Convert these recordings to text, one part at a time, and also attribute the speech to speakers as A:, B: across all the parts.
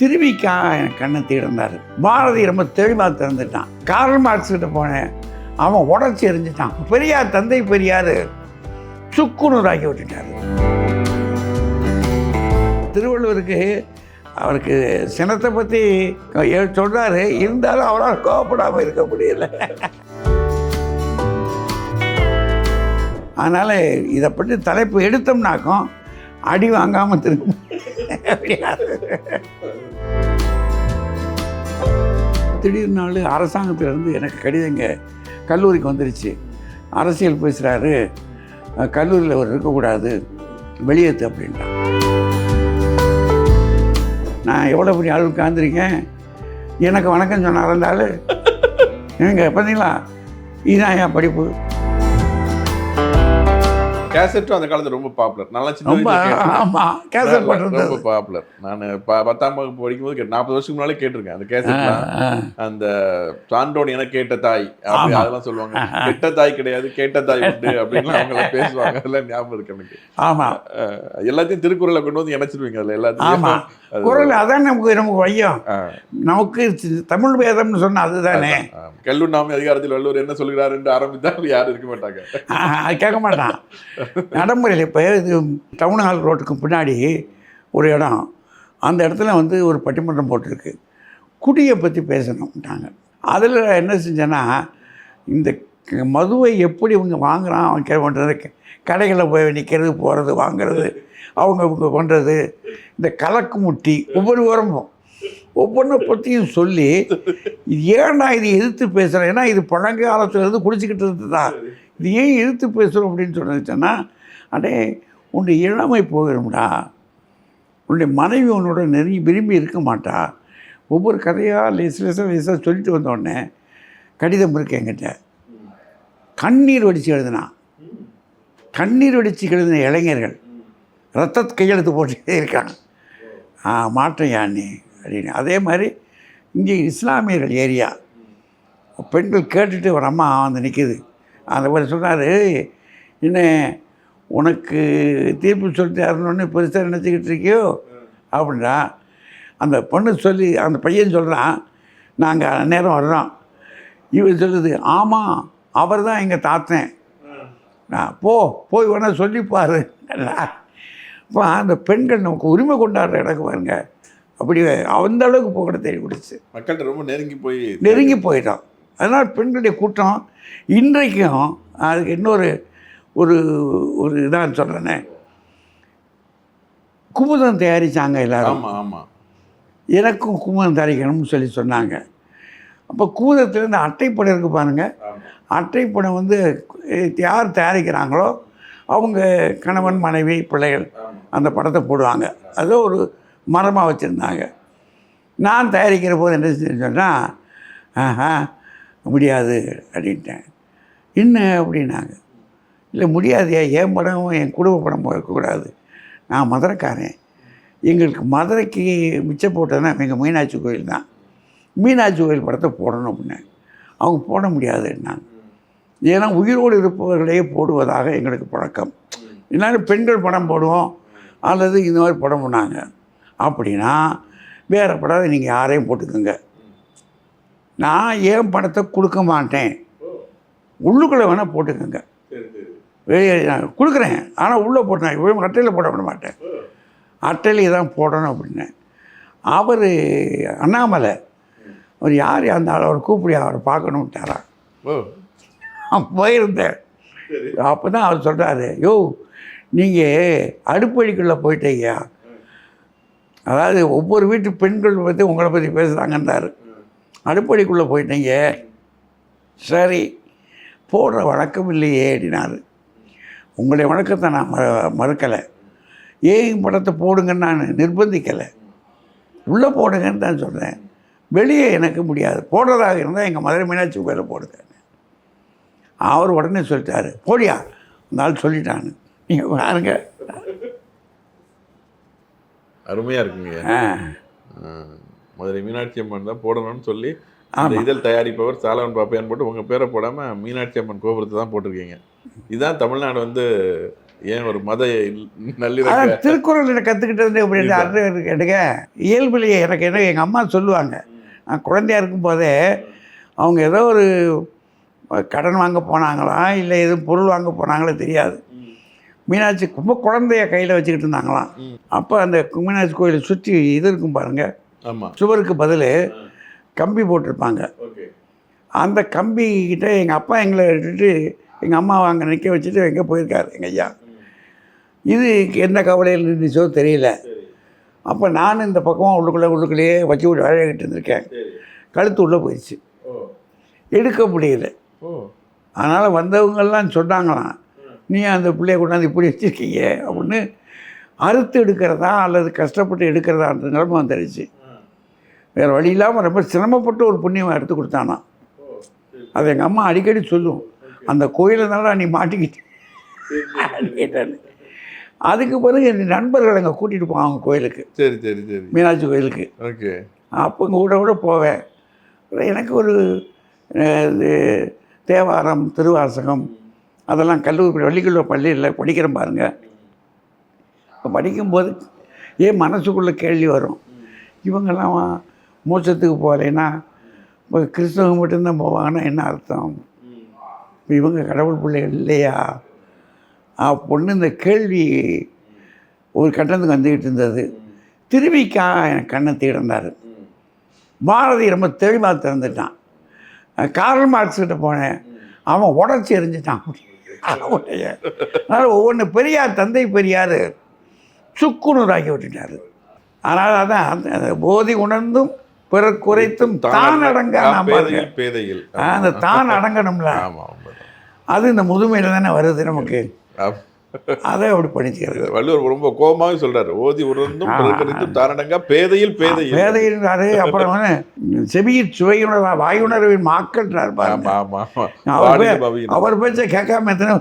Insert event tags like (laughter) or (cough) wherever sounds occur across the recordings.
A: திருவிக்கா என் கண்ணை தீர்ந்தார் பாரதி ரொம்ப தெளிவாக திறந்துட்டான். கார்ல் மார்க்ஸ் கிட்ட போனேன். அவன் உடச்சி எரிஞ்சிட்டான். பெரியார் தந்தை பெரியார் சுக்குநூறாக்கி விட்டுட்டார். திருவள்ளுவருக்கு அவருக்கு சினத்தை பற்றி சொல்கிறாரு இருந்தாலும் அவரால் கோவப்படாமல் இருக்க முடியல. அதனால் இதை பற்றி தலைப்பு எடுத்தோம்னாக்கும் அடி வாங்காமல் திரும்ப திடீர் நாள் அரசாங்கத்திலேருந்து எனக்கு கடிதங்க கல்லூரிக்கு வந்துருச்சு. அரசியல் பேசுகிறாரு கல்லூரியில் அவர் இருக்கக்கூடாது. வெளியேற்று அப்படின்ட்டான் நான் எவ்வளோ பெரிய ஆள் உட்காந்துருக்கேன் எனக்கு வணக்கம் சொன்னார் இருந்தாலும் எங்க ஏங்க பார்த்தீங்களா இதுதான் என் படிப்பு.
B: கேசட்டும் அந்த காலத்துல ரொம்ப பாப்புலர் நல்லா சின்ன.
A: ஆமாம் கேசட்.
B: ரொம்ப பாப்புலர் நான் பத்தாம் வகுப்பு படிக்கும்போது கேட்டேன் நாற்பது வருஷத்துக்கு முன்னாலே கேட்டிருக்கேன். அந்த கேசட்லாம் அந்த சான்றோன் என கேட்ட தாய்
A: ஆமா.
B: அதெல்லாம் சொல்லுவாங்க. கெட்ட தாய் கிடையாது கேட்ட தாய் உண்டு அப்படின்லாம் (laughs) அவங்க பேசுவாங்க. அதெல்லாம் ஞாபகம் இருக்கு எனக்கு. அஹ் எல்லாத்தையும் திருக்குறளை கொண்டு வந்து இணைச்சிருவீங்க அதுல எல்லாத்தையும். (laughs)
A: குரல் அதான் நமக்கு நமக்கு வையம். நமக்கு தமிழ் வேதம்னு சொன்ன அதுதானே.
B: கல்லூர் நாம அதிகாரத்தில் வள்ளுவர் என்ன சொல்கிறார் என்று ஆரம்பித்தால் யாரும் இருக்க மாட்டாங்க.
A: கேட்க மாட்டான். (laughs) நடைமுறையில் இப்போ இது டவுன் ஹால் ரோட்டுக்கு பின்னாடி ஒரு இடம். அந்த இடத்துல வந்து ஒரு பட்டிமன்றம் போட்டிருக்கு. குடியை பற்றி பேசணும்ட்டாங்க. அதில் என்ன செஞ்சேன்னா இந்த மதுவை எப்படி இவங்க வாங்குறான் அவன் கே பண்ணுறது கடைகளில் போய் நிற்கிறது போகிறது வாங்குறது அவங்க இவங்க பண்ணுறது இந்த கலக்கு முட்டி ஒவ்வொரு உரமும் ஒவ்வொன்றை பற்றியும் சொல்லி இது ஏன்டா இது எதிர்த்து பேசுகிறேன் ஏன்னா இது பழங்காலத்துலேருந்து குடிச்சிக்கிட்டு இருந்தது தான் இது ஏன் எதிர்த்து பேசுகிறோம் அப்படின்னு சொன்னதுன்னா அடே உன்னுடைய இளமை போயிடும்டா உன்னுடைய மனைவி உன்னோட நெருங்கி விரும்பி இருக்க மாட்டா. ஒவ்வொரு கதையாக லேசு லேசாக லேசாக சொல்லிட்டு வந்தோடனே கடிதம் இருக்கு என்கிட்ட. கண்ணீர் வடித்து எழுதினான் கண்ணீர் வடித்து எழுதின இளைஞர்கள் ரத்த கையெழுத்து போட்டுக்கிட்டே இருக்காங்க. ஆ மாற்றம் யானே அப்படின்னு. அதே மாதிரி இங்கே இஸ்லாமியர்கள் ஏரியா. பெண்கள் கேட்டுட்டு ஒரு அம்மா வந்து நிற்கிது அந்த மாதிரி சொன்னார் என்ன உனக்கு தீர்ப்பு சொல்லிட்டு யாருன்னு பெருசாக நினச்சிக்கிட்டு இருக்கியோ? அப்படின்னா அந்த பொண்ணு சொல்லி அந்த பையன் சொல்கிறான் நாங்கள் நேரம் வர்றோம். இவன் சொல்லுது ஆமாம் அவர் தான் எங்கள் தாத்தன். நான் போ போய் வேணா சொல்லிப்பாரு இப்போ அந்த பெண்கள் நமக்கு உரிமை கொண்டாடுற இடக்கு பாருங்க. அப்படி அந்த அளவுக்கு புகழ தேடி கொடுத்து
B: மக்கள்கிட்ட ரொம்ப நெருங்கி போய்
A: நெருங்கி போயிட்டோம். அதனால் பெண்களுடைய கூட்டம் இன்றைக்கும் அதுக்கு இன்னொரு ஒரு ஒரு இதாக சொல்கிறேனே குமுதம் தயாரித்தாங்க எல்லாரும்.
B: ஆமா ஆமா.
A: எனக்கும் குமுதம் தயாரிக்கணும்னு சொல்லி சொன்னாங்க. அப்போ குமுதத்தில் இந்த அட்டைப்படம் இருக்குது பாருங்கள். அட்டைப்படம் வந்து யார் தயாரிக்கிறாங்களோ அவங்க கணவன் மனைவி பிள்ளைகள். அந்த படத்தை போடுவாங்க. அதை ஒரு மரமாக வச்சுருந்தாங்க. நான் தயாரிக்கிற போது என்ன சொன்னால் ஆஹா முடியாது அப்படின்ட்டேன். என்ன அப்படின்னாங்க? இல்லை முடியாதையா என் படம் என் குடும்ப படம் இருக்கக்கூடாது. நான் மதுரைக்காரன். எங்களுக்கு மதுரைக்கு மிச்சம் போட்டதுன்னா எங்கள் மீனாட்சி கோயில் தான். மீனாட்சி கோயில் படத்தை போடணும் அப்படின்னேன். அவங்க போட முடியாதுன்னாங்க ஏன்னா உயிரோடு இருப்பவர்களே போடுவதாக எங்களுக்கு பழக்கம். இல்லைன்னா பெண்கள் படம் போடுவோம். அல்லது இந்த மாதிரி படம் பண்ணாங்க அப்படின்னா வேறு படம் நீங்கள் யாரையும் போட்டுக்கோங்க. நான் ஏன் படத்தை கொடுக்க மாட்டேன்? உள்ளுக்குள்ளே வேணால் போட்டுக்கோங்க. வெளியே நான் கொடுக்குறேன். ஆனால் உள்ளே போட்டேன். இவ்வளோ அட்டையில் போட விட மாட்டேன். அட்டையிலே தான் போடணும் அப்படின்னேன் அவர் அண்ணாமலை அவர் யார் அந்த ஆள் அவர் கூப்பிடி அவரை நான் போயிருந்தேன். அப்போ தான் அவர் சொல்கிறாரு யோ நீங்கள் அடுப்படிக்குள்ளே போயிட்டீங்க. அதாவது ஒவ்வொரு வீட்டு பெண்கள் பற்றி உங்களை பற்றி பேசுகிறாங்கன்றாரு அடுப்படிக்குள்ளே போயிட்டீங்க. சரி போடுற வழக்கம் இல்லையே அப்படின்னாரு. உங்களுடைய வழக்கத்தை நான் மற மறுக்கலை. ஏன் படத்தை போடுங்கன்னு நான் நிர்பந்திக்கலை. உள்ளே போடுங்கன்னு தான் சொல்கிறேன் வெளியே எனக்கு முடியாது. போடுறதாக இருந்தால் எங்கள் மதுரை மீனாட்சி கோயிலில் போடுங்க. அவர் உடனே சொல்லிட்டாரு போடியா. அந்த ஆள் சொல்லிட்டான்னு நீங்கள் பாருங்க.
B: அருமையா இருக்குங்க.
A: ஆ,
B: மதுரை மீனாட்சி அம்மன் தான் போடணும்னு சொல்லி அந்த இதழ் தயாரிப்பவர் சாலவன் பாப்பையான் போட்டு உங்க பேரை போடாம மீனாட்சி அம்மன் கோபுரத்தை தான் போட்டிருக்கீங்க. இதுதான் தமிழ்நாடு வந்து ஏன் ஒரு மத நல்லிணக்க
A: திருக்குறள் கற்றுக்கிட்டது அப்படின்னு அர்த்தம் கேட்டுக்க இயல்புலையே எனக்கு என்ன எங்கள் அம்மா சொல்லுவாங்க. நான் குழந்தையா இருக்கும்போதே அவங்க ஏதோ ஒரு கடன் வாங்க போனாங்களா இல்லை எதுவும் பொருள் வாங்க போனாங்களோ தெரியாது. மீனாட்சி ரொம்ப குழந்தைய கையில் வச்சுக்கிட்டு இருந்தாங்களாம். அப்போ அந்த மீனாட்சி கோயிலை சுற்றி இது இருக்கும் பாருங்க.
B: ஆமா
A: சுவருக்கு பதில் கம்பி போட்டிருப்பாங்க. அந்த கம்பி கிட்ட எங்கள் அப்பா எங்களை விட்டுட்டு எங்கள் அம்மா அங்கே நிற்க வச்சுட்டு எங்கே போயிருக்காரு எங்கள் ஐயா. இது என்ன கவலையில் இருந்துச்சோ தெரியல. அப்போ நான் இந்த பக்கமாக உள்ளுக்குள்ளே உள்ளுக்குள்ளேயே வச்சு விட்டு விளையாடிட்டு இருந்திருக்கேன். கழுத்து உள்ளே போயிடுச்சு. எடுக்க முடியல. அதனால் வந்தவங்கெல்லாம் சொன்னாங்களாம் நீ அந்த பிள்ளைய கொண்டாந்து இப்படி வச்சுருக்கீங்க? அப்படின்னு. அறுத்து எடுக்கிறதா அல்லது கஷ்டப்பட்டு எடுக்கிறதான்ற நிலைமை வந்துடுச்சு. வேறு வழி இல்லாமல் ரொம்ப சிரமப்பட்டு ஒரு புண்ணியம் எடுத்து கொடுத்தானா. அது எங்கள் அம்மா அடிக்கடி சொல்லும். அந்த கோயிலில் தானடா நீ மாட்டிக்கிட்டு. கேட்டாரு அதுக்கு பிறகு என் நண்பர்கள் அங்கே கூட்டிகிட்டு போவாங்க கோயிலுக்கு.
B: சரி சரி சரி.
A: மீனாட்சி கோயிலுக்கு.
B: ஓகே.
A: அப்போ கூட கூட போவேன். எனக்கு ஒரு இது தேவாரம் திருவாசகம் அதெல்லாம் கல்லூரி வள்ளிக்கல்லூர் பள்ளியில் படிக்கிறேன் பாருங்க. இப்போ படிக்கும்போது ஏன் மனசுக்குள்ளே கேள்வி வரும். இவங்கெல்லாம் மோட்சத்துக்கு போகலைன்னா இப்போ கிறிஸ்தவங்க மட்டும்தான் போவாங்கன்னா என்ன அர்த்தம்? இவங்க கடவுள் பிள்ளைகள் இல்லையா? பொண்ணு இந்த கேள்வி ஒரு கட்டத்துக்கு வந்துக்கிட்டு இருந்தது. திருவிக்கா என் கண்ணை திறந்தார் பாரதி ரொம்ப தெளிவாக திறந்துட்டான். கார்ல் மார்க்ஸ் கிட்ட போனேன். அவன் உடச்சி எரிஞ்சிட்டான். அவனுடைய அதனால் ஒவ்வொன்று பெரியார் தந்தை பெரியார் சுக்குநூறாக்கி விட்டுட்டார். அதனால் அதான் அந்த போதி உணர்ந்தும் பிறர் குறைத்தும் தான் அடங்க
B: பேதையில் பேதையில்.
A: அந்த தான் அடங்கணும்ல. அது இந்த முதுமையில் தானே வருது நமக்கு. அதை அப்படி பண்ணிக்கிறது.
B: வள்ளுவர் ரொம்ப கோபமாக சொல்றாரு. ஓதி உணர்ந்தும் பிறக்கறித்தும் தானடங்கா பேதையில் பேதையில்.
A: வேதையின்றாரு அப்புறம் வந்து செவியில் சுவையுணர்வா வாயுணர்வின் மாக்கள்ன்றார் பாருங்க. அவர் பேச்ச கேட்காம எத்தனை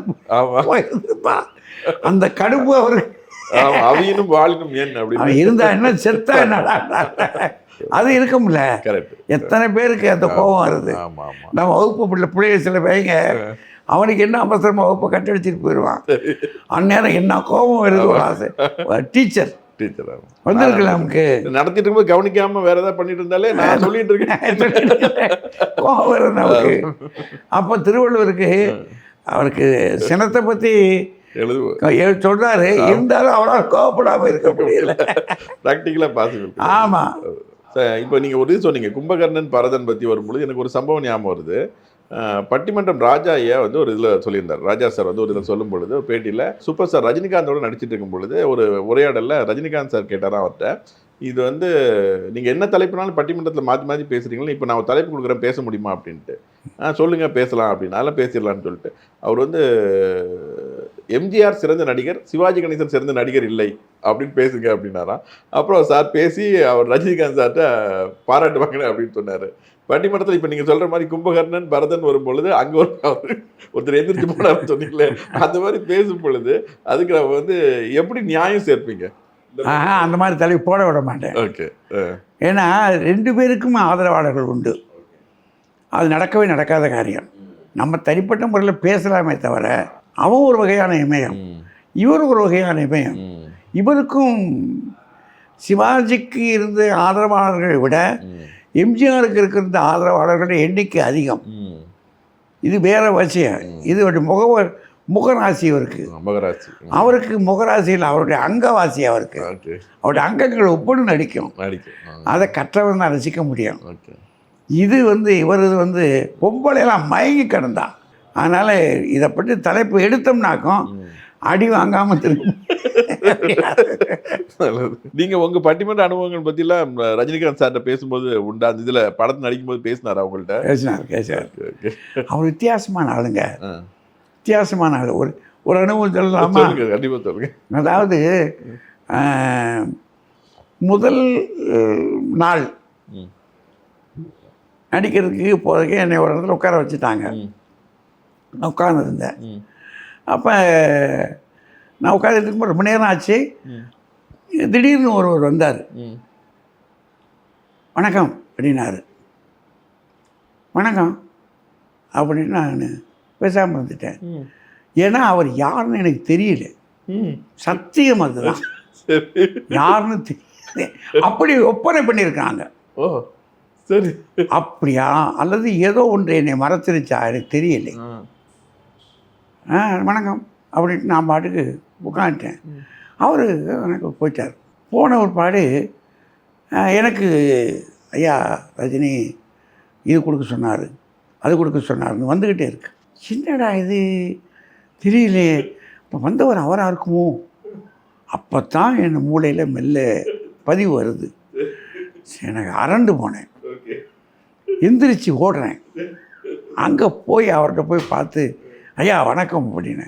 A: அந்த கடுப்பு அவரு
B: ஆமா அவியினும் வாழினும் ஏன் அப்படின்னு
A: இருந்தா என்ன செத்தா என்னடா? அது இருக்கும்ல
B: கரெக்ட்
A: எத்தனை பேருக்கு அந்த கோபம் வருது? நம்ம வகுப்பு பிள்ளை பிள்ளைங்க சில பையங்க அவனுக்கு என்ன அவசரமா வகுப்பை கட்டடிச்சிட்டு போயிடுவான் அந்நேரம் என்ன கோபம் வருது ஒரு ஆசை. டீச்சர்.
B: டீச்சர்
A: நமக்கு.
B: நடத்திட்டு இருக்கும்போது கவனிக்காம வேற ஏதாவது பண்ணிட்டு இருந்தாலே நான் சொல்லிட்டு இருக்கேன்.
A: கோபம் வருது நமக்கு. அப்போ திருவள்ளுவருக்கு அவருக்கு சினத்தை பற்றி
B: எழுது
A: சொல்றாரு. இருந்தாலும் அவரால் கோவப்படாம இருக்க முடியல.
B: ப்ராக்டிக்கலா பாசிபிள்
A: ஆமாம்
B: இப்போ நீங்கள் ஒரு இது சொன்னீங்க கும்பகர்ணன் பரதன் பற்றி வரும்பொழுது எனக்கு ஒரு சம்பவம் ஞாபகம் வருது. பட்டிமன்றம் ராஜா ஐயா வந்து ஒரு இதில் சொல்லியிருந்தார். ராஜா சார் வந்து ஒரு இதில் சொல்லும் பொழுது ஒரு பேட்டியில் சூப்பர் சார் ரஜினிகாந்தோட நடிச்சிட்டு இருக்கும் பொழுது ஒரு உரையாடலில் ரஜினிகாந்த் சார் கேட்டாராம் அவர்கிட்ட இது வந்து நீங்கள் என்ன தலைப்புனாலும் பட்டிமன்றத்தில் மாற்றி மாற்றி பேசுகிறீங்களா இப்போ நான் ஒரு தலைப்பு கொடுக்குறேன் பேச முடியுமா? அப்படின்ட்டு. ஆ சொல்லுங்கள் பேசலாம். அப்படின்னு அதெல்லாம் சொல்லிட்டு. அவர் வந்து எம்ஜிஆர் சிறந்த நடிகர் சிவாஜி கணேசன் சிறந்த நடிகர் இல்லை அப்படின்னு பேசுங்க அப்படின்னாராம் அப்புறம் சார் பேசி அவர் ரஜினிகாந்த் சார்கிட்ட பாராட்டு வாங்கினேன் அப்படின்னு சொன்னார். பட்டிமன்றத்தில் இப்போ நீங்கள் சொல்கிற மாதிரி கும்பகர்ணன் பரதன் வரும் பொழுது அங்கே ஒரு ஒருத்தர் எந்திரிச்சு போனார்னு சொன்னீங்களே அந்த மாதிரி பேசும் பொழுது அதுக்கு நம்ம வந்து எப்படி நியாயம் சேர்ப்பீங்க?
A: அந்த மாதிரி தலைவி போட விட மாட்டேன்.
B: ஓகே
A: ஏன்னா ரெண்டு பேருக்கும் ஆதரவாளர்கள் உண்டு. அது நடக்கவே நடக்காத காரியம். நம்ம தனிப்பட்ட முறையில் பேசலாமே தவிர அவன் ஒரு வகையான இமயம். இவர் ஒரு வகையான இமயம். இவருக்கும் சிவாஜிக்கு இருந்த ஆதரவாளர்களை விட எம்ஜிஆருக்கு இருக்கிற ஆதரவாளர்களுடைய எண்ணிக்கை அதிகம். இது வேற விஷயம் இது ஒரு முக முகராசி இவருக்கு.
B: மகராசி.
A: அவருக்கு முகராசியில் அவருடைய அங்கவாசி அவருக்கு. அவருடைய அங்கங்கள் ஒவ்வொன்று நடிக்கும். அதை கற்றவன் தான் ரசிக்க முடியும். இது வந்து இவரது வந்து பொம்பளையெல்லாம் மயங்கி கிடந்தா அதனால் இதை பற்றி தலைப்பு எடுத்தோம்னாக்கும் அடி வாங்காமல் திரும்ப
B: நல்லது. நீங்க உங்க பட்டிமன்ற அனுபவங்கள் எல்லாம் ரஜினிகாந்த் சார்ட்ட பேசும்போது உண்டா அந்த இதுல படத்துல நடிக்கும்போது பேசினாரா உங்கள்ட்ட
A: பேசினார் பேசினார். அவர் வித்தியாசமான ஆளுங்க. வித்தியாசமான ஆள் ஒரு ஒரு அனுபவம் சொல்லலாமா
B: சொல்லுங்க கண்டிப்பா சொல்லுங்க
A: அதாவது முதல் நாள். நடிக்கிறதுக்கு போகிறதுக்கு என்னை ஒரு இடத்துல உட்கார வச்சுட்டாங்க. நான் உட்காந்துருந்தேன். அப்போ நான் உட்காந்துட்டு இருக்கும்போது ரொம்ப நேரம் ஆச்சு. திடீர்னு ஒருவர் வந்தார். வணக்கம் அப்படின்னாரு. வணக்கம் அப்படின்னு நான் பேசாமல் இருந்துட்டேன். ஏன்னா அவர் யாருன்னு எனக்கு தெரியல. சத்தியம் அதுதான். யாருன்னு தெரியல. அப்படி ஒப்பனை பண்ணியிருக்காங்க
B: ஓ சரி.
A: அப்படியா? அல்லது ஏதோ ஒன்று என்னை மறந்துருச்சா? எனக்கு தெரியலை. வணக்கம். அப்படின்ட்டு நான் பாட்டுக்கு உட்காந்துட்டேன் அவர் எனக்கு போயிட்டார். போன ஒரு பாடு எனக்கு ஐயா ரஜினி இது கொடுக்க சொன்னார் அது கொடுக்க சொன்னார்னு வந்துக்கிட்டே இருக்கு. என்னடா இது? தெரியலையே. இப்போ வந்தவர் அவராக இருக்குமோ? அப்போ தான் என் மூளையில் மெல்ல பதிவு வருது. எனக்கு அரண்டு போனேன். எந்திரிச்சு ஓடுறேன். அங்கே போய் அவர்கிட்ட போய் பார்த்து ஐயா வணக்கம் அப்படின்னு.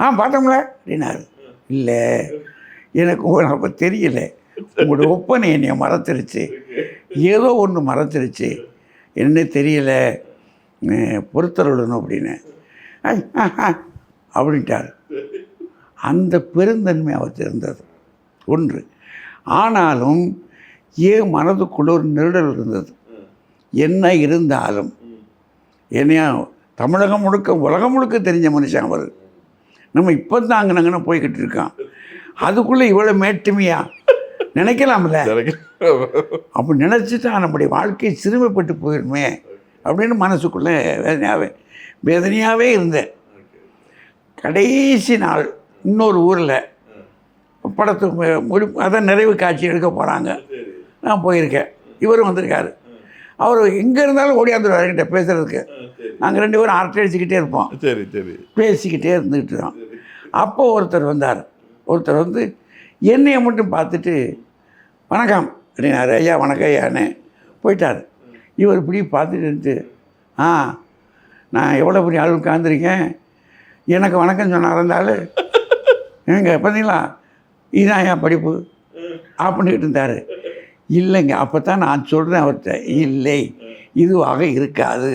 A: ஆ பார்த்தோம்ல அப்படின்னாரு. இல்லை எனக்கு அப்போ தெரியல. உங்களோட ஒப்பனை என்னை மறந்துருச்சு. ஏதோ ஒன்று மறந்துருச்சு. என்ன தெரியல. பொறுத்தருடணும் அப்படின்னு. அப்படின்ட்டார். அந்த பெருந்தன்மை அவர் இருந்தது ஒன்று. ஆனாலும் ஏன் மனதுக்குள்ள ஒரு நெருடல் இருந்தது. என்ன இருந்தாலும். என்னையா தமிழகம் முழுக்க உலகம் முழுக்க தெரிஞ்ச மனுஷன் அவர். நம்ம இப்போ தான் அங்கே போய்கிட்டு இருக்கான். அதுக்குள்ளே இவ்வளோ மேட்டுமையா? நினைக்கலாம்ல? அப்படி நினச்சிட்டா நம்முடைய வாழ்க்கை சிறுமைப்பட்டு போயிருமே அப்படின்னு மனசுக்குள்ளே வேதனையாகவே வேதனையாகவே இருந்தேன். கடைசி நாள் இன்னொரு ஊரில் படத்துக்கு முடி அதான் நிறைவு காட்சி எடுக்க போகிறாங்க நான் போயிருக்கேன். இவரும் வந்திருக்காரு. அவர் எங்கே இருந்தாலும் ஓடியாந்துருவார் என்கிட்ட பேசுகிறதுக்கு நாங்கள் ரெண்டு பேரும் அரட்டை அடிச்சுக்கிட்டே இருப்போம்.
B: சரி சரி.
A: பேசிக்கிட்டே இருந்துக்கிட்டு இருந்தோம் அப்போ ஒருத்தர் வந்தார். ஒருத்தர் வந்து என்னையை மட்டும் பார்த்துட்டு வணக்கம். அப்படின்னாரு. ஐயா வணக்கம் ஐயான்னு போயிட்டார். இவர் இப்படி பார்த்துட்டு இருந்துட்டு ஆ நான் எவ்வளோ பெரிய ஆள் உட்காந்துருக்கேன் எனக்கு வணக்கம் சொன்னார் இருந்தாலும் ஏங்க பார்த்தீங்களா? இதுதான் என் படிப்பு. அப்படின்ட்டு இருந்தார். இல்லைங்க அப்போ தான் நான் சொல்கிறேன் அவர்கிட்ட. இல்லை இதுவாக இருக்காது.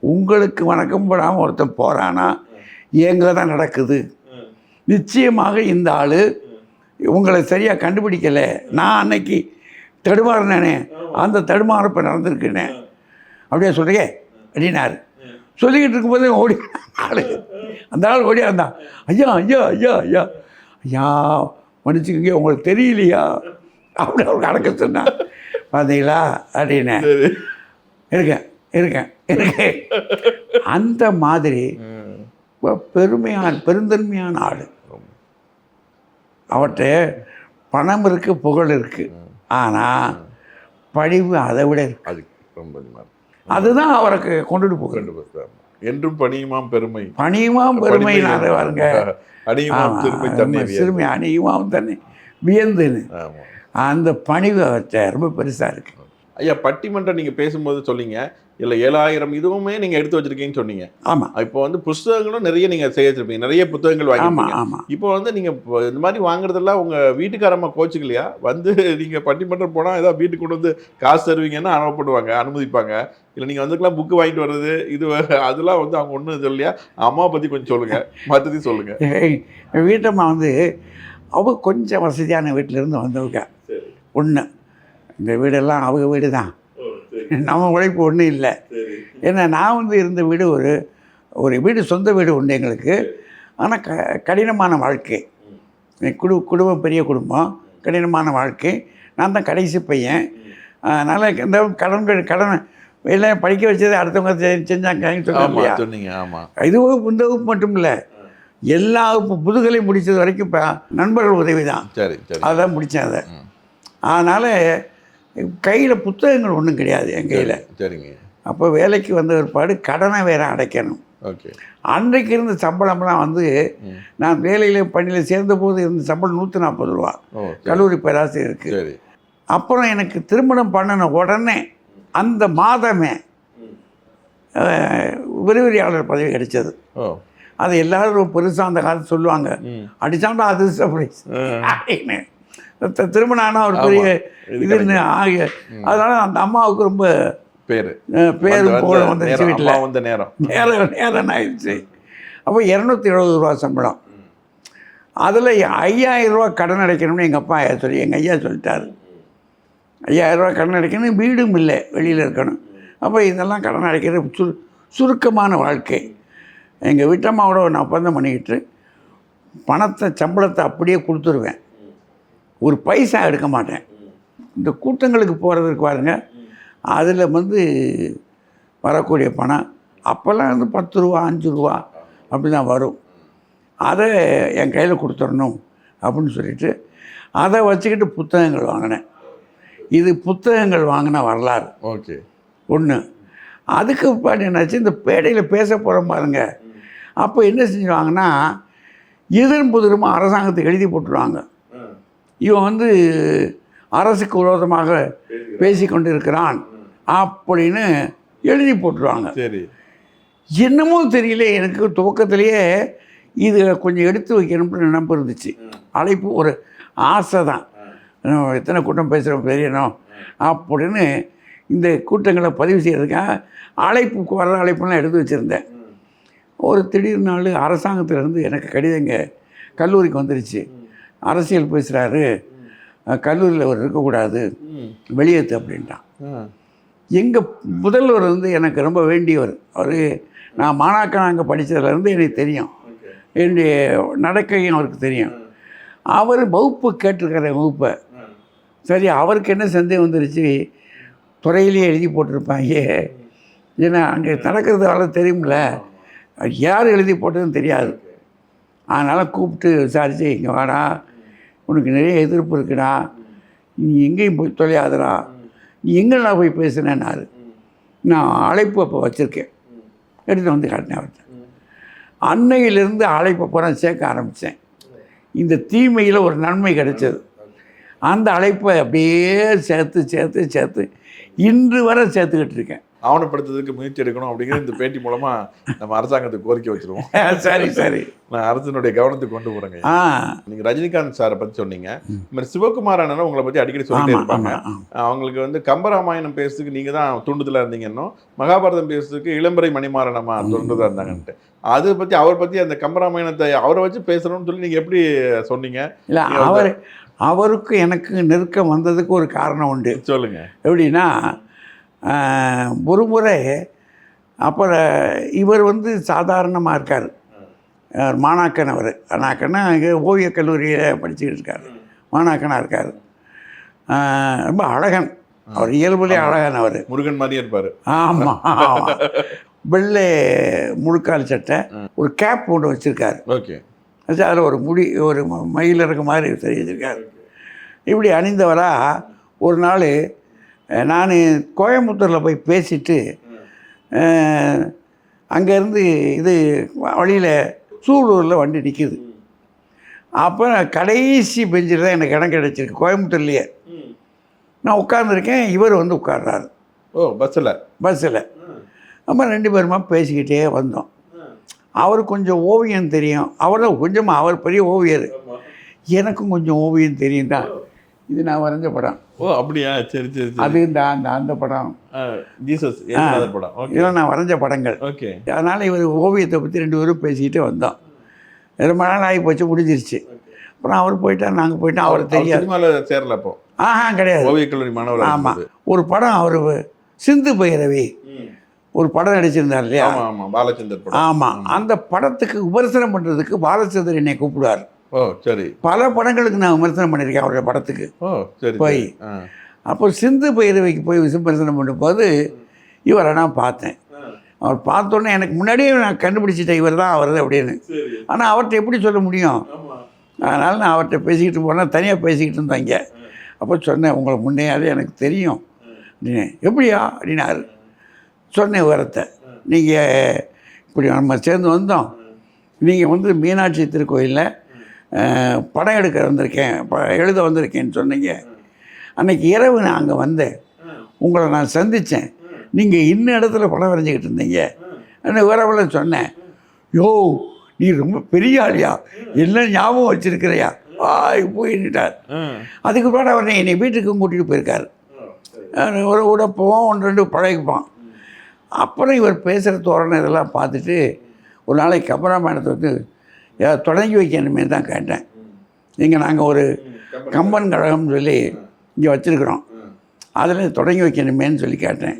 A: உங்களுக்கு வணக்கம் போடாமல் ஒருத்தன் போகிறானா எங்கே தான் நடக்குது. நிச்சயமாக இந்த ஆள் உங்களை சரியாக கண்டுபிடிக்கலை. நான் அன்னைக்கு தடுமாறினேனே. அந்த தடுமாறப்ப நடந்திருக்கேனே. அப்படியே சொல்கிறீங்க அப்படின்னாரு. சொல்லிக்கிட்டு இருக்கும்போது ஓடி ஆளு. அந்த ஆள் ஓடி வந்தான் ஐயா ஐயா ஐயா ஐயா. ஐயா மன்னிச்சுக்கங்க உங்களுக்கு தெரியலையா? அப்படி அவர் கணக்கு சொன்னான். பார்த்தீங்களா அப்படின்னு இருக்கேன் இருக்கேன் இருக்கேன். அந்த மாதிரி பெருமையான பெருந்தன்மையான ஆள். அவர்கிட்ட பணம் இருக்கு புகழ் இருக்கு. ஆனால் பழிவு அதை விட இருக்கு.
B: அது ரொம்ப.
A: அதுதான் அவருக்கு கொண்டுட்டு
B: தான். என்றும் பணியுமாம் பெருமை.
A: பணியுமாம் பெருமை நான் வருங்க. (laughs)
B: அணியுமாம் திருமை தன்னை
A: சிறுமி அணியுமாம் தன்னை வியந்துன்னு. அந்த பணிவு அவர்கிட்ட ரொம்ப பெருசாக இருக்கு.
B: ஐயா பட்டிமன்றம் நீங்க பேசும்போது சொன்னீங்க. இல்ல ஏழாயிரம் இதுவுமே நீங்க எடுத்து வச்சிருக்கீங்கன்னு சொன்னீங்க.
A: ஆமாம்
B: இப்போ வந்து புஸ்தகங்களும் நிறைய நீங்க செய்ய வச்சிருப்பீங்க நிறைய புத்தகங்கள்
A: ஆமாம்
B: வாங்கிருப்பீங்க
A: ஆமாம்
B: இப்போ வந்து நீங்க இப்போ இந்த மாதிரி வாங்குறதெல்லாம் உங்க வீட்டுக்காரம்மா கோச்சுக்கலையா வந்து நீங்க பட்டிமன்றம் போனா ஏதாவது வீட்டுக்கு கொண்டு வந்து காசு தருவீங்கன்னா அனுப்பப்படுவாங்க அனுமதிப்பாங்க. இல்ல நீங்க வந்துக்கலாம் புக்கு வாங்கிட்டு வர்றது இது அதெல்லாம் வந்து அவங்க ஒன்றும் சொல்லியா அம்மாவை பத்தி கொஞ்சம் சொல்லுங்க. மற்றதையும் சொல்லுங்க.
A: எங்கள் வீட்டம்மா வந்து அவ கொஞ்சம் வசதியான வீட்டிலேருந்து வந்தவங்க. ஒன்று இந்த வீடெல்லாம் அவங்க வீடு தான் நம்ம உழைப்பு ஒன்றும் இல்லை. ஏன்னா நான் வந்து இருந்த வீடு ஒரு ஒரு வீடு சொந்த வீடு உண்டு எங்களுக்கு. ஆனால் க கடினமான வாழ்க்கை. என் குடு குடும்பம் பெரிய குடும்பம். கடினமான வாழ்க்கை. நான் தான் கடைசி பையன். அதனால் இந்த கடன் கடன் எல்லாம் படிக்க வச்சது அடுத்தவங்க செ- செஞ்சாங்கன்னு
B: ஆமா
A: சொல்லுவாங்க
B: சொன்னீங்க ஆமா.
A: இது வகுப்பு இந்த வகுப்பு மட்டும் இல்லை. எல்லா வகுப்பு முதுகலை முடித்தது வரைக்கும் இப்போ நண்பர்கள் உதவி தான்
B: சரி சரி.
A: அதான் முடித்தேன் அதை. அதனால் கையில் புத்தகங்கள் ஒன்றும் கிடையாது என் கையில்.
B: சரிங்க.
A: அப்போ வேலைக்கு வந்த பிற்பாடு கடனை வேற அடைக்கணும்.
B: ஓகே.
A: அன்றைக்கு இருந்த சம்பளம்லாம் வந்து. நான் வேலையில் பணியில் சேர்ந்தபோது இருந்த சம்பளம் நூற்றி நாற்பது ரூபா. கல்லூரி பேராசிரியருக்கு
B: சரி.
A: அப்புறம் எனக்கு திருமணம் பண்ணின உடனே அந்த மாதமே விரிவிரியாளர் பதவி கிடைச்சது. அது எல்லாரும் பெருசாக அந்த காலத்து சொல்லுவாங்க. அடிச்சாண்டா அது சர்ப்ரைஸ். அப்படின்னு. திருமணம் ஆனால் ஒரு பெரிய
B: இது
A: இதுன்னு ஆகிய அதனால அந்த அம்மாவுக்கு ரொம்ப
B: பேரு.
A: புகழும்
B: வந்த
A: வந்துருச்சு வீட்டில்
B: வந்த நேரம்
A: நேரம். நேரம் ஆயிடுச்சு. அப்போ இரநூத்தி எழுபது ரூபா சம்பளம். அதில் ஐயாயிரம் ரூபா கடன் அடைக்கணும்னு எங்கள் அப்பா ஐயா சொல்லி எங்கள் ஐயா சொல்லிட்டாரு. ஐயாயிரம் ரூபா கடன் அடைக்கணும் வீடும் இல்லை வெளியில் இருக்கணும். அப்போ இதெல்லாம் கடன் அடைக்கிறது சுரு சுருக்கமான வாழ்க்கை. எங்கள் வீட்டம்மாவோட நான் ஒப்பந்தம் பண்ணிக்கிட்டு பணத்தை சம்பளத்தை அப்படியே கொடுத்துருவேன். ஒரு பைசா எடுக்க மாட்டேன். இந்த கூட்டங்களுக்கு போகிறதுக்கு பாருங்க. அதில் வந்து வரக்கூடிய பணம் அப்போல்லாம் வந்து பத்து ரூபா அஞ்சு ரூபா அப்படி தான் வரும். அதை என் கையில் கொடுத்துடணும் அப்படின்னு சொல்லிட்டு அதை வச்சுக்கிட்டு புத்தகங்கள் வாங்கினேன். இது புத்தகங்கள் வாங்கின வரலாறு.
B: ஓகே.
A: ஒன்று அதுக்கு பிற்பாடு என்னாச்சு இந்த பேடையில் பேச போகிறோம் பாருங்க. அப்போ என்ன செஞ்சுருவாங்கன்னா எதிரும் புதிருமா அரசாங்கத்துக்கு எழுதி போட்டுருவாங்க. இவன் வந்து அரசுக்கு விரோதமாக பேசி கொண்டிருக்கிறான் அப்படின்னு எழுதி போட்டுருவாங்க.
B: சரி.
A: என்னமோ தெரியல எனக்கு துவக்கத்திலேயே இது கொஞ்சம் எடுத்து வைக்கணும்னு நினப்பு இருந்துச்சு. அழைப்பு ஒரு ஆசை தான். எத்தனை கூட்டம் பேசுகிறோம் தெரியணும். அப்படின்னு இந்த கூட்டங்களை பதிவு செய்கிறதுக்காக அழைப்புக்கு வர்ற அழைப்புலாம் எடுத்து வச்சுருந்தேன். ஒரு திடீர் நாள் அரசாங்கத்திலேருந்து எனக்கு கடிதங்க கல்லூரிக்கு வந்துருச்சு. அரசியல் பேசுகிறாரு கல்லூரியில் அவர் இருக்கக்கூடாது. வெளியேற்று அப்படின்ட்டான். எங்கள் முதல்வர் வந்து எனக்கு ரொம்ப வேண்டியவர். அவர் நான் மாணாக்கன் அங்கே படித்ததுலேருந்து எனக்கு தெரியும். என்னுடைய நடக்கையும் அவருக்கு தெரியும். அவர் வகுப்பு கேட்டிருக்கிற வகுப்பை. சரி அவருக்கு என்ன சந்தேகம் வந்துருச்சு? துறையிலேயே எழுதி போட்டிருப்பாங்க ஏன்னா அங்கே நடக்கிறதால தெரியும்ல. அது யார் எழுதி போட்டதுன்னு தெரியாது. அதனால் கூப்பிட்டு விசாரித்து இங்கே வாடா. உனக்கு நிறைய எதிர்ப்பு இருக்குடா. நீ எங்கேயும் போய் தொலையாதடா. நீ எங்கேடா போய் பேசுனேன்னாரு. நான் அழைப்பு அப்போ வச்சுருக்கேன். எடுத்து வந்து காட்டினேன் அவர்கிட்ட. அன்னையிலிருந்து அழைப்பு பூரா சேர்க்க ஆரம்பித்தேன் இந்த தீமையில் ஒரு நன்மை கிடைச்சது. அந்த அழைப்பை அப்படியே சேர்த்து சேர்த்து சேர்த்து இன்று வரை சேர்த்துக்கிட்டு இருக்கேன்.
B: ஆவணப்படுத்துறதுக்கு முயற்சி எடுக்கணும் அப்படிங்கிற இந்த பேட்டி மூலமா நம்ம அரசாங்கத்துக்கு கோரிக்கை வச்சிருவோம். (laughs)
A: சரி சரி.
B: நான் அரசினுடைய கவனத்துக்கு கொண்டு போறேங்க. நீங்க ரஜினிகாந்த் சாரை பத்தி சொன்னீங்க. மாதிரி சிவகுமார் அண்ணனும் உங்களை பத்தி அடிக்கடி சொல்லிட்டே இருப்பாங்க. அவங்களுக்கு வந்து கம்பராமாயணம் பேசுறதுக்கு நீங்க தான் தூண்டுதலா இருந்தீங்கன்னோ மகாபாரதம் பேசுறதுக்கு இளம்பரை மணிமாறனமா தூண்டுதலா இருந்தாங்கன்ட்டு. அதை பத்தி அவர் பத்தி அந்த கம்பராமாயணத்தை அவரை வச்சு பேசணும்னு சொல்லி நீங்க எப்படி சொன்னீங்க?
A: இல்லை அவர் அவருக்கு எனக்கு நெருக்கம் வந்ததுக்கு ஒரு காரணம் உண்டு.
B: சொல்லுங்க.
A: எப்படின்னா ஒரு முறை அப்புறம் இவர் வந்து சாதாரணமாக இருக்கார். மாணாக்கன் அவர். மாணாக்கன்னா இங்கே ஓவியக் கல்லூரியில் படிச்சுக்கிட்டு இருக்கார். மாணாக்கனாக இருக்கார். ரொம்ப அழகன். அவர் இயல்புலேயே அழகன் அவர்.
B: முருகன் மாதிரியே இருப்பாரு.
A: ஆமாம் ஆமாம் (laughs) வெள்ளை முழுக்கால் சட்டை ஒரு கேப் ஒன்று வச்சுருக்காரு.
B: ஓகே.
A: அதில் ஒரு முடி ஒரு மயில் இருக்க மாதிரி தெரிஞ்சிருக்காரு இப்படி அணிந்தவரா ஒரு நாள் நான் கோயம்புத்தூரில் போய் பேசிட்டு அங்கேருந்து இது வழியில் சூலூரில் வண்டி நிற்கிது அப்போ கடைசி பெஞ்சில் தான் எனக்கு இடம் கிடச்சிருக்கு கோயம்புத்தூர்லேயே. நான் உட்காந்துருக்கேன் இவர் வந்து உட்கார்றாரு.
B: ஓ பஸ்ஸில்?
A: பஸ்ஸில். நம்ம ரெண்டு பேருமா பேசிக்கிட்டே வந்தோம். அவர் கொஞ்சம் ஓவியம் தெரியும். அவரும் கொஞ்சமாக அவர் பெரிய ஓவியர். எனக்கும் கொஞ்சம் ஓவியம் தெரியும் தான் இது நான் வரைஞ்ச படம்.
B: ஓ அப்படியா? சரி சரி
A: அது இந்த அந்த அந்த படம்.
B: ஜீசஸ் படம்.
A: இதெல்லாம் நான் வரைஞ்ச படங்கள்.
B: ஓகே
A: அதனால் இவர் ஓவியத்தை பற்றி ரெண்டு பேரும் பேசிக்கிட்டே வந்தோம். ரொம்ப நாள் ஆகி போச்சு முடிஞ்சிருச்சு. அப்புறம் அவர் போயிட்டார் நாங்கள் போயிட்டோம் அவருக்கு தெரியாது.
B: சேரல அப்போ?
A: ஆஹா கிடையாது.
B: ஓவியக் கல்லூரி மாணவர்
A: ஆமாம் ஒரு படம் அவர் சிந்து பைரவி. ஒரு படம் நடிச்சிருந்தார் இல்லையா?
B: ஆமா ஆமா. பாலச்சந்தர்
A: ஆமாம் அந்த படத்துக்கு விமர்சனம் பண்ணுறதுக்கு பாலச்சந்தர் என்னை கூப்பிடுவார்.
B: ஓ சரி.
A: பல படங்களுக்கு நான் விமர்சனம் பண்ணியிருக்கேன் அவருடைய படத்துக்கு.
B: ஓ சரி
A: போய். அப்போ சிந்து பைரவிக்கு போய் விமர்சனம் பண்ணும்போது இவரை நான் பார்த்தேன். அவர் பார்த்தோன்னே எனக்கு முன்னாடியே நான் கண்டுபிடிச்சிட்டேன் இவர் தான் அவர் அப்படின்னு. ஆனால் அவர்கிட்ட எப்படி சொல்ல முடியும்? அதனால் நான் அவர்கிட்ட பேசிக்கிட்டு போனால் தனியாக பேசிக்கிட்டு இருந்தாங்க. அப்போ சொன்னேன் உங்களை முன்னையாவே எனக்கு தெரியும். அப்படின்னு எப்படியா? அப்படின்னாரு. சொன்னேன் விவரத்தை. நீங்கள் இப்படி நம்ம சேர்ந்து வந்தோம். நீங்கள் வந்து மீனாட்சி திருக்கோயிலில் படம் எடுக்க வந்திருக்கேன் ப- எழுத வந்திருக்கேன்னு சொன்னீங்க. அன்னைக்கு இரவு நான் அங்கே வந்தேன். உங்களை நான் சந்தித்தேன் நீங்கள் இன்ன இடத்துல படம் வரைஞ்சிக்கிட்டு இருந்தீங்க. என்ன விவரமெல்லாம் சொன்னேன் யோ நீ ரொம்ப பெரிய ஆளியா? என்ன ஞாபகம் வச்சிருக்கிறியா? ஆய் போயிட்டார். அதுக்கு பின்னாடி அவர் என்னை வீட்டுக்கும் கூட்டிகிட்டு போயிருக்காரு. ஒரு கூட போவோம் ஒன்று ரெண்டு பழகிப்பான் அப்புறம் இவர் பேசுகிற தோரணை இதெல்லாம் பார்த்துட்டு ஒரு நாளைக்கு கம்பராமாயணத்தை வந்து ஏதாவது தொடங்கி வைக்கணுமே தான் கேட்டேன். இங்கே நாங்கள் ஒரு கம்பன் கழகம்னு சொல்லி இங்கே வச்சுருக்குறோம். அதில் தொடங்கி வைக்கணுமேன்னு சொல்லி கேட்டேன்.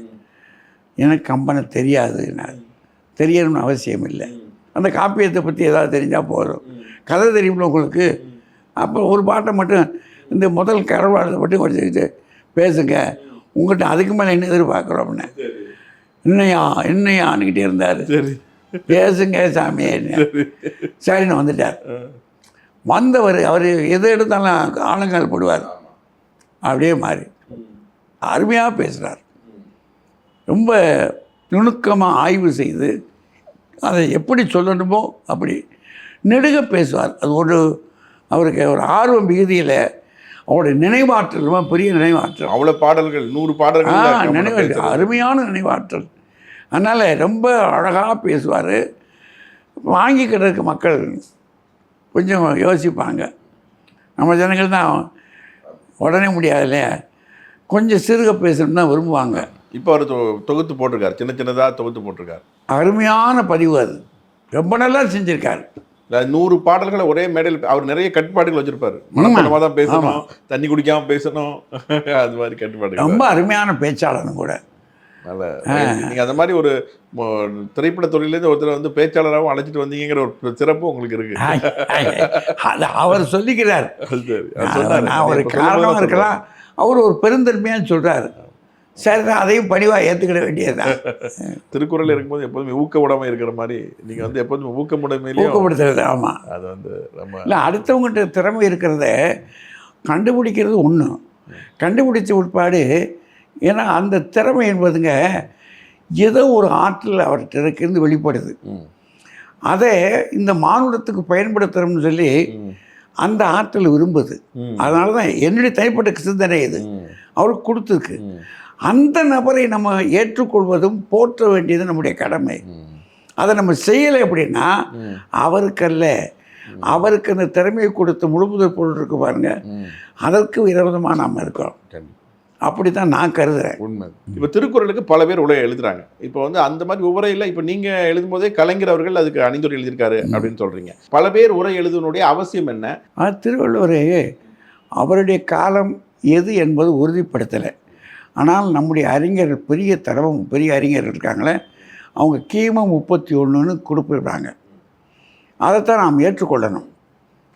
A: எனக்கு கம்பனை தெரியாது நான். தெரியணும்னு அவசியம் இல்லை. அந்த காப்பியத்தை பற்றி ஏதாவது தெரிஞ்சால் போதும். கதை தெரியும்ல உங்களுக்கு? அப்போ ஒரு பாட்டை மட்டும் இந்த முதல் கரவாளத்தை மட்டும் வச்சுக்கிட்டு பேசுங்க. உங்கள்கிட்ட அதுக்கு மேலே என்ன எதிர்பார்க்குறோம் அப்படின்னு. என்னையா என்னையான்னுக்கிட்டே இருந்தார்.
B: சரி.
A: பேசுங்க சாமி. சரின்னு வந்துட்டார். வந்தவர் அவர் எதை எடுத்தாலும் ஆழங்கால் போடுவார். அப்படியே மாறி. அருமையாக பேசுகிறார் ரொம்ப நுணுக்கமாக ஆய்வு செய்து அதை எப்படி சொல்லணுமோ அப்படி நெடுக பேசுவார். அது ஒரு அவருக்கு ஒரு ஆர்வம் மிகுதியில் அவருடைய நினைவாற்றல் ரொம்ப பெரிய நினைவாற்றல்.
B: அவ்வளவு பாடல்கள் நூறு பாடல்கள்
A: நினைவு அருமையான நினைவாற்றல். அதனால் ரொம்ப அழகாக பேசுவார். வாங்கிக்கிறதுக்கு மக்கள் கொஞ்சம் யோசிப்பாங்க. நம்ம ஜனங்கள் தான் உடனே முடியாது இல்லையா? கொஞ்சம் சிறுக பேசணும்னு விரும்புவாங்க.
B: இப்போ அவர் தொ- தொகுத்து போட்டிருக்காரு. சின்ன சின்னதா தொகுத்து போட்டிருக்காரு.
A: அருமையான பதிவு அது. ரொம்ப நல்லா செஞ்சுருக்காரு.
B: நூறு பாடல்களை ஒரே மேடையில் அவர் நிறைய கட்டுப்பாடுகள் வச்சிருப்பாரு. மனப்படமாக தான் பேசணும். தண்ணி குடிக்காம பேசணும். (laughs) அது மாதிரி கட்டுப்பாடுகள்.
A: ரொம்ப அருமையான பேச்சாளனும் கூட.
B: நல்ல நீங்க அந்த மாதிரி ஒரு திரைப்பட துறையிலேருந்து ஒருத்தர் வந்து பேச்சாளராகவும் அழைச்சிட்டு வந்தீங்கிற ஒரு சிறப்பு உங்களுக்கு இருக்கு.
A: அவர் சொல்லிக்கிறார். நான் ஒரு
B: தான்
A: இருக்கலாம். அவர் ஒரு பெருந்தன்மையாக சொல்கிறார் சரி தான் அதையும் பணிவாக ஏற்றுக்கிட வேண்டியதுதான்.
B: திருக்குறள் இருக்கும்போது எப்போதுமே ஊக்க உடைமை இருக்கிற மாதிரி நீங்க வந்து எப்போதுமே ஊக்கமுடைமையிலையும்
A: ஊக்கப்படுத்துறது ஆமாம்
B: அது வந்து நம்ம
A: இல்லை அடுத்தவங்ககிட்ட திறமை இருக்கிறத கண்டுபிடிக்கிறது ஒன்று கண்டுபிடிச்ச உட்பாடு ஏன்னா அந்த திறமை என்பதுங்க ஏதோ ஒரு ஆற்றல் அவர்கிட்ட இருக்குன்னு வெளிப்படுது. அதை இந்த மானுடத்துக்கு பயன்படுத்துகிறோம்னு சொல்லி அந்த ஆற்றல் விரும்புது. அதனால தான் என்னுடைய தனிப்பட்ட சிந்தனை இது. அவருக்கு கொடுத்துருக்கு. அந்த நபரை நம்ம ஏற்றுக்கொள்வதும் போற்ற வேண்டியது நம்முடைய கடமை. அதை நம்ம செய்யலை அப்படின்னா அவருக்கல்ல. அவருக்கு அந்த திறமையை கொடுத்த முழுமுதல் பொருள் இருக்கு பாருங்க. அதற்கு விரோதமாக நாம்
B: கண்டிப்பா.
A: அப்படி தான் நான் கருதுகிறேன்
B: உண்மை. இப்போ திருக்குறளுக்கு பல பேர் உரை எழுதுறாங்க. இப்போ வந்து அந்த மாதிரி உரையில் இப்போ நீங்க எழுதும் போதே கலைஞர் அவர்கள் அதுக்கு அணிந்துரை எழுதியிருக்காரு அப்படின்னு சொல்றீங்க. பல பேர் உரை எழுதுனுடைய அவசியம் என்ன?
A: ஆனால் திருவள்ளுவர் அவருடைய காலம் எது என்பது உறுதிப்படுத்தலை. ஆனால் நம்முடைய அறிஞர்கள் பெரிய தரவும் பெரிய அறிஞர்கள் இருக்காங்களே அவங்க கிமு முப்பத்தி ஒன்றுன்னு குறிப்பிடுறாங்க. அதைத்தான் நாம் ஏற்றுக்கொள்ளணும்.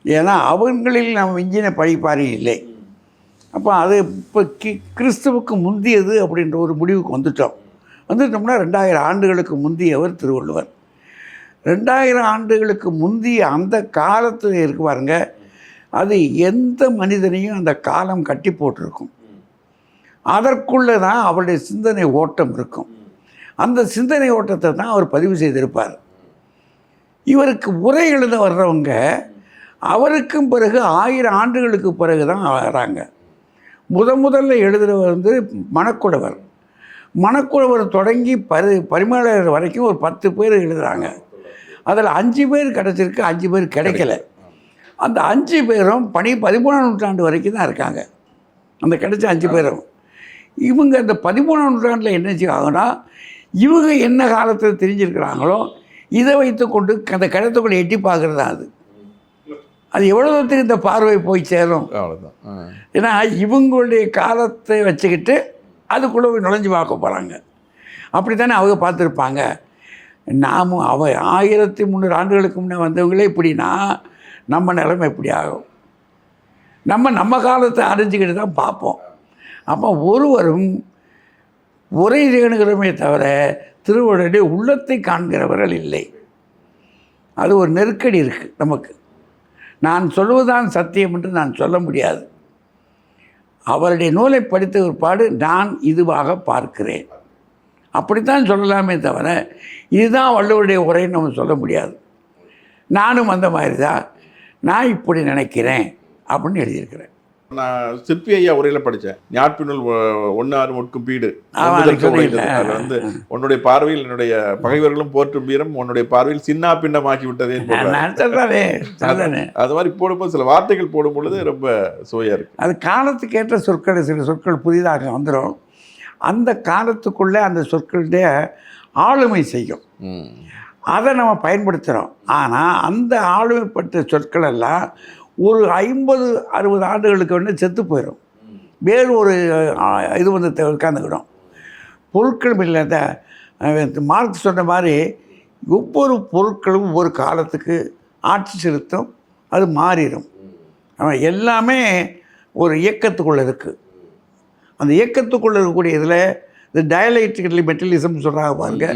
A: ஏன்னா அவங்களில் நாம் விஞ்சின படிப்பாரி இல்லை. அப்போ அது இப்போ கி கிறிஸ்துவுக்கு முந்தியது அப்படின்ற ஒரு முடிவுக்கு வந்துட்டோம். வந்துட்டோம்னா ரெண்டாயிரம் ஆண்டுகளுக்கு முந்தியவர் திருவள்ளுவர். ரெண்டாயிரம் ஆண்டுகளுக்கு முந்திய அந்த காலத்தில் இருக்கு பாருங்க அது எந்த மனிதனையும் அந்த காலம் கட்டி போட்டிருக்கும். அதற்குள்ளே தான் அவருடைய சிந்தனை ஓட்டம் இருக்கும். அந்த சிந்தனை ஓட்டத்தை தான் அவர் பதிவு செய்திருப்பார். இவருக்கு உரை எழுத வர்றவங்க அவருக்கும் பிறகு ஆயிரம் ஆண்டுகளுக்கு பிறகு தான் வராங்க. முத முதல்ல எழுதுகிறவர் வந்து மணக்குடவர் மணக்குடவர் தொடங்கி பரி பரிமாளர் வரைக்கும் ஒரு பத்து பேர் எழுதுகிறாங்க அதில் அஞ்சு பேர் கிடச்சிருக்கு அஞ்சு பேர் கிடைக்கல. அந்த அஞ்சு பேரும் பனி பதிமூணாம் நூற்றாண்டு வரைக்கும் தான் இருக்காங்க. அந்த கிடைச்ச அஞ்சு பேரும். இவங்க அந்த பதிமூணாம் நூற்றாண்டில் என்ன செய்வாங்கன்னா இவங்க என்ன காலத்தில் தெரிஞ்சிருக்கிறாங்களோ இதை வைத்துக்கொண்டு அந்த கிடத்துக்குள்ளே எட்டி பார்க்குறது தான் அது. அது எவ்வளோ தூரத்துக்கு இந்த பார்வை போய் சேரும்?
B: அவ்வளோதான்.
A: ஏன்னா இவங்களுடைய காலத்தை வச்சுக்கிட்டு அதுக்குள்ளே போய் நுழைஞ்சு பார்க்க போகிறாங்க அப்படி தானே அவங்க பார்த்துருப்பாங்க? நாமும் அவ ஆயிரத்தி முந்நூறு ஆண்டுகளுக்கு முன்னே வந்தவங்களே இப்படின்னா நம்ம நிலைமை எப்படி ஆகும். நம்ம நம்ம காலத்தை அறிஞ்சிக்கிட்டு தான் பார்ப்போம். அப்போ ஒருவரும் உரை தேணுகிறோமே தவிர திருவள்ளுடைய உள்ளத்தை காண்கிறவர்கள் இல்லை. அது ஒரு நெருக்கடி இருக்குது நமக்கு. நான் சொல்வதுதான் சத்தியம் என்று நான் சொல்ல முடியாது. அவருடைய நூலை படித்த பிற்பாடு நான் இதுவாக பார்க்கிறேன். அப்படித்தான் சொல்லலாமே தவிர இதுதான் வள்ளுவருடைய உரைன்னு நம்ம சொல்ல முடியாது. நானும் அந்த மாதிரி தான் நான் இப்படி நினைக்கிறேன் அப்படின்னு எழுதியிருக்கிறேன்.
B: நான் சிற்பி ஐயா உரையில படித்தேன் ஞாட்பினுள் ஒன்று ஆறு முட்கும் பீடு. வந்து உன்னுடைய பார்வையில் என்னுடைய பகைவர்களும் போற்றும் வீரம் உன்னுடைய பார்வையில் சின்னா பின்னமாக்கி
A: சொல்கிறேனே
B: அது மாதிரி போடும்போது சில வார்த்தைகள் போடும் பொழுது ரொம்ப சுவையா இருக்கு.
A: அது காலத்துக்கேற்ற சொற்கள் சில சொற்கள் புதிதாக வந்துடும் அந்த காலத்துக்குள்ளே அந்த சொற்களுடைய ஆளுமை செய்யும். அதை நம்ம பயன்படுத்துகிறோம் ஆனால் அந்த ஆளுமைப்பட்ட சொற்கள் எல்லாம் ஒரு ஐம்பது அறுபது ஆண்டுகளுக்கு வந்து செத்து போயிடும் வேறு ஒரு இது வந்து உட்காந்துக்கிடும் பொருட்கள் இல்லாத மார்க் சொன்ன மாதிரி ஒவ்வொரு பொருட்களும் ஒவ்வொரு காலத்துக்கு ஆட்சி செலுத்தும் அது மாறிடும். எல்லாமே ஒரு இயக்கத்துக்குள்ளே இருக்குது அந்த இயக்கத்துக்குள்ளே இருக்கக்கூடிய இதில் இந்த டயலெக்ட்ரிக்கல் மெட்டலிசம் சொல்கிறாங்க பாருங்க.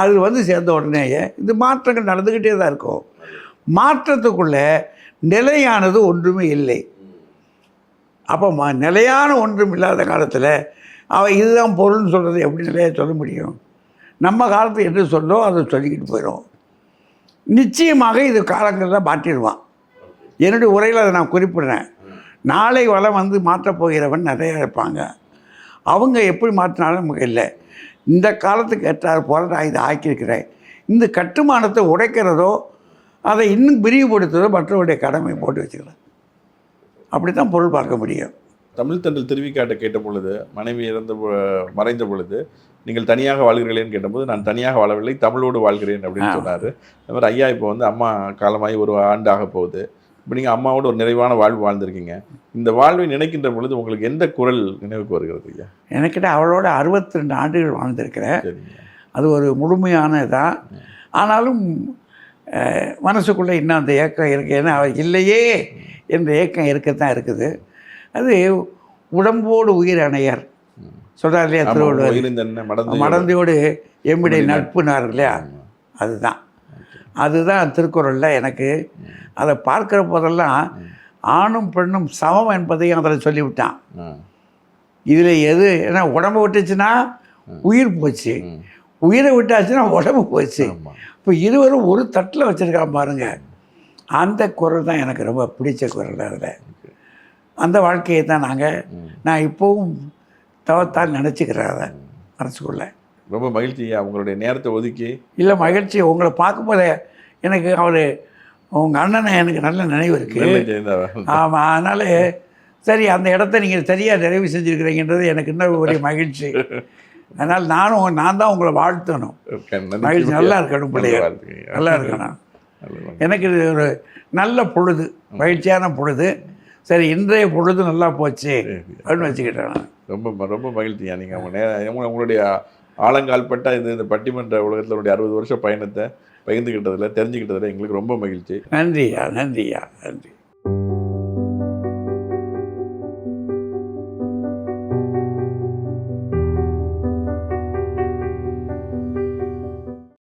A: அது வந்து சேர்ந்த உடனேயே இந்த மாற்றங்கள் நடந்துக்கிட்டே தான் இருக்கும். மாற்றத்துக்குள்ளே நிலையானது ஒன்றுமே இல்லை. அப்போ ம நிலையான ஒன்றும் இல்லாத காலத்தில் அவன் இதுதான் பொருள்னு சொல்கிறது எப்படி நிலையாக சொல்ல முடியும்? நம்ம காலத்து என்ன சொல்லோ அதை சொல்லிக்கிட்டு போயிடும் நிச்சயமாக இது காலங்களில் மாற்றிடுவான். என்னுடைய உரையில் அதை நான் குறிப்பிடுறேன். நாளை வளம் வந்து மாற்றப்போகிறவன் நிறையா இருப்பாங்க. அவங்க எப்படி மாற்றினாலும் நமக்கு இல்லை. இந்த காலத்துக்கு ஏற்றார் போல நான் இதை ஆக்கியிருக்கிறேன். இந்த கட்டுமானத்தை உடைக்கிறதோ அதை இன்னும் விரிவுபடுத்துறதோ மற்றவருடைய கடமை போட்டு வச்சுக்கிறேன் அப்படி தான் பொருள் பார்க்க முடியும்.
B: தமிழ் தண்டல் திருவிக்காட்ட கேட்ட பொழுது மனைவி இறந்த மறைந்த பொழுது நீங்கள் தனியாக வாழ்கிறீர்களேன்னு கேட்டபோது நான் தனியாக வாழவில்லை தமிழோடு வாழ்கிறேன் அப்படின்னு. சொன்னார். அது மாதிரி ஐயா இப்போ வந்து அம்மா காலமாகி ஒரு ஆண்டு ஆக போகுது. இப்போ நீங்கள் அம்மாவோட ஒரு நிறைவான வாழ்வு வாழ்ந்திருக்கீங்க. இந்த வாழ்வை நினைக்கின்ற பொழுது உங்களுக்கு எந்த குரல் நினைவுக்கு வருகிறது ஐயா?
A: எனக்கிட்ட அவளோட அறுபத்தி ரெண்டு ஆண்டுகள் வாழ்ந்திருக்கிறேன். அது ஒரு முழுமையான தான் ஆனாலும் மனசுக்குள்ளே இன்னும் அந்த ஏக்கம் இருக்குது ஏன்னா அவள் இல்லையே என்ற ஏக்கம் இருக்கத்தான் இருக்குது. அது உடம்போடு உயிர் அணையர். சொல்கிறார் இல்லையா திருவள்ளுவர்? மடந்தையோடு. எம்முடைய நட்புனார் இல்லையா? அதுதான். அதுதான் திருக்குறளில் எனக்கு அதை பார்க்குற போதெல்லாம் ஆணும் பெண்ணும் சமம் என்பதையும் அதில் சொல்லிவிட்டான். இதில் எது? ஏன்னா உடம்பு விட்டுச்சுன்னா உயிர் போச்சு. உயிரை விட்டாச்சுன்னா உடம்பு போச்சு. இப்போ இருவரும் ஒரு தட்டில் வச்சுருக்கான் பாருங்க. அந்த குரல் தான் எனக்கு ரொம்ப பிடிச்ச குரல் அதில். அந்த வாழ்க்கையை தான் நாங்கள். நான் இப்போவும் தவத்தான் நினச்சிக்கிறேன் அதை மனசுக்குள்ளே.
B: ரொம்ப மகிழ்ச்சி ஐயா உங்களுடைய நேரத்தை ஒதுக்கி.
A: இல்லை மகிழ்ச்சி. உங்களை பார்க்கும்போதே எனக்கு அவர் உங்கள் அண்ணனை எனக்கு நல்ல நினைவு இருக்குது ஆமாம் அதனால் சரி அந்த இடத்த நீங்கள் சரியாக நிறைவு செஞ்சுருக்கிறீங்கன்றது எனக்கு இன்னும் ஒரு மகிழ்ச்சி. (laughs) அதனால் நானும் நான் தான் உங்களை வாழ்த்தணும். மகிழ்ச்சி. நல்லா இருக்கணும் பிள்ளைகள் நல்லா இருக்கணும். (laughs) எனக்கு இது ஒரு நல்ல பொழுது மகிழ்ச்சியான பொழுது. சரி இன்றைய பொழுது நல்லா போச்சு அப்படின்னு வச்சுக்கிட்டேன்
B: ரொம்ப ரொம்ப மகிழ்ச்சியா நீங்கள் உங்க நேர உங்க- உங்களுடைய ஆழங்கால்பட்ட இது இந்த பட்டிமன்ற உலகத்தினுடைய அறுபது வருஷ பயணத்தை பகிர்ந்துக்கிட்டதில் தெரிஞ்சுக்கிட்டதில் எங்களுக்கு ரொம்ப மகிழ்ச்சி.
A: நன்றியா நன்றியா நன்றி.